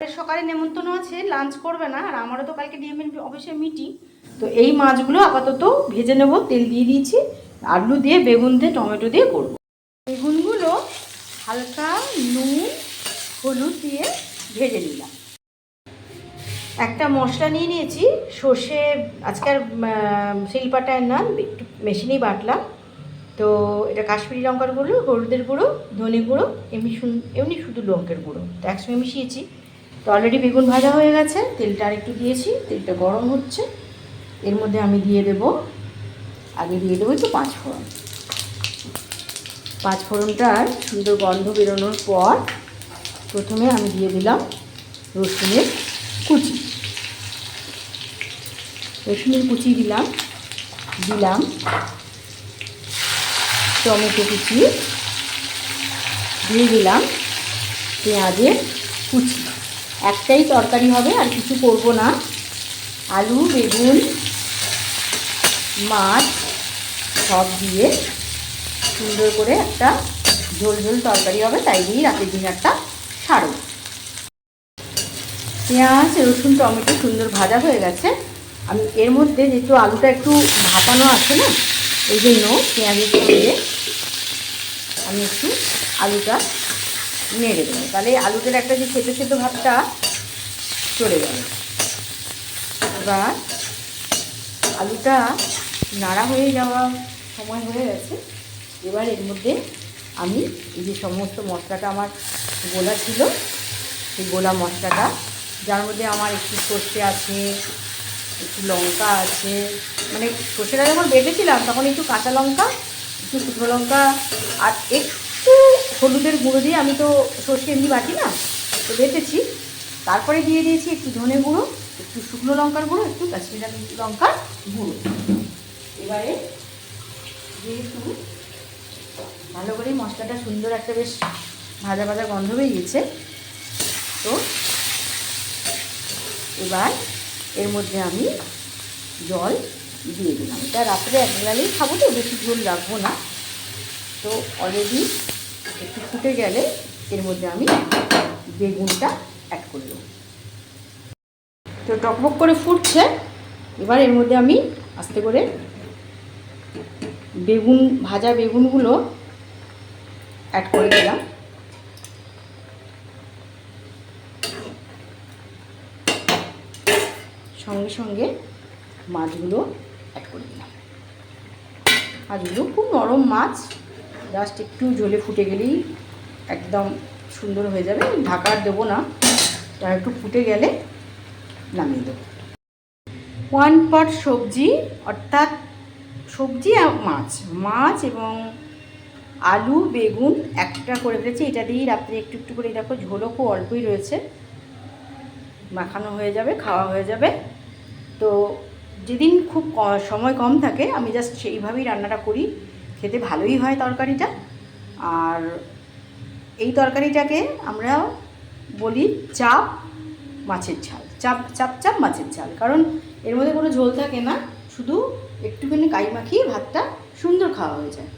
সকালে নেমন্তন্ন আছে লাঞ্চ করবে না, আর আমারও তো কালকে ডিএমএন অফিসে মিটিং তো এই মাছগুলো আপাতত ভেজে নেব, তেল দিয়ে দিয়েছি, আলু দিয়ে, বেগুন দিয়ে, টমেটো দিয়ে করব। বেগুনগুলো হালকা নুন, হলুদ দিয়ে ভেজে নিলাম। একটা মশলা নিয়ে নিয়েছি, সর্ষে আজকাল শিলপাটায় না, একটু মেশিনেই বাটলাম। তো এটা কাশ্মীরি লঙ্কার গুঁড়ো, হলুদের গুঁড়ো, ধনে গুঁড়ো, এমনি এমনি শুধু লঙ্কের গুঁড়ো, তো একসঙ্গে মিশিয়েছি। তো অলরেডি বেগুন ভাজা হয়ে গেছে, তেলটা আরেকটু দিয়েছি, তেলটা গরম হচ্ছে। এর মধ্যে আমি দিয়ে দেব, আগে দিয়ে দেবো একটু পাঁচ ফোড়ন। পাঁচ ফোড়নটার সুন্দর গন্ধ বেরোনোর পর প্রথমে আমি দিয়ে দিলাম রসুনের কুচি। রসুনের কুচি দিলাম দিলাম টমেটো কুচি, দিয়ে দিলাম পেঁয়াজের কুচি। একটাই তরকারি হবে, আর কিছু করব না। আলু, বেগুন, মাছ সব দিয়ে সুন্দর করে একটা ঝোল ঝোল তরকারি হবে, তাই দিয়েই রাতের ডিনারটা সারব। পেঁয়াজ, রসুন, টমেটো সুন্দর ভাজা হয়ে গেছে। আমি এর মধ্যে যেহেতু আলুটা একটু ভাপানো আছে না ওই জন্য পেঁয়াজের সঙ্গে আমি একটু আলুটা নেড়ে দেবো। তাহলে আলুটার একটা যে সেদ্ধ সেদ্ধ ভাবটা চলে যাবে। এবার আলুটা নাড়া হয়ে যাওয়া সময় হয়ে গেছে। এবার এর মধ্যে আমি এই যে সমস্ত মশলাটা আমার গোলা ছিল, সেই গোলা মশলাটা, যার মধ্যে আমার একটু সর্ষে আছে, একটু লঙ্কা আছে মানে সর্ষেটা যখন বেটেছিলাম, তখন একটু কাঁচা লঙ্কা, একটু শুকনো লঙ্কা, আর একটু হলুদের গুঁড়ো দিয়ে আমি তো সর্ষে এমনি বাটি না, তো বেটেছি। তারপরে দিয়ে দিয়েছি একটু ধনে গুঁড়ো, একটু শুকনো লঙ্কার গুঁড়ো, একটু কাশ্মীরি লঙ্কার গুঁড়ো। এবারে যেহেতু ভালো করে মশলাটা সুন্দর একটা বেশ ভাজা ভাজা গন্ধ বেরিয়েছে, তো এবার এর মধ্যে আমি জল দিয়ে দিলাম। এটা রাত্রে এক বেলালেই খাব তো, বেশি ঝোল রাখব না। তো অলরেডি একটু ফুটে গেলে এর মধ্যে আমি বেগুনটা অ্যাড করে দেবো। তো টকবক করে ফুটছে, এবার এর মধ্যে আমি আস্তে করে বেগুন, ভাজা বেগুনগুলো অ্যাড করে দিলাম। সঙ্গে সঙ্গে মাছগুলো অ্যাড করে দিলাম। মাছগুলো খুব নরম মাছ জাস্ট একটু জলে ফুটে গেলেই একদম সুন্দর হয়ে যাবে। ঢাকা দেবো না। তা একটু ফুটে গেলে নামিয়ে দেবো। ওয়ান পট সবজি, অর্থাৎ সবজি আর মাছ। মাছ এবং আলু, বেগুন একটা করে ফেলেছি। এটা দিয়েই রাত্রে একটু একটু করে দেখো ঝোলও খুব অল্পই রয়েছে। মাখানো হয়ে যাবে, খাওয়া হয়ে যাবে। তো যেদিন খুব সময় কম থাকে, আমি জাস্ট সেইভাবেই রান্নাটা করি। খেতে ভালোই হয় তরকারিটা। আর এই তরকারিটাকে আমরা বলি চাপ মাছের ঝাল। চাপ চাপ চাপ মাছের ঝাল। কারণ এর মধ্যে কোনো ঝোল থাকে না, শুধু একটুখানি কাই মাখিয়ে ভাতটা সুন্দর খাওয়া হয়ে যায়।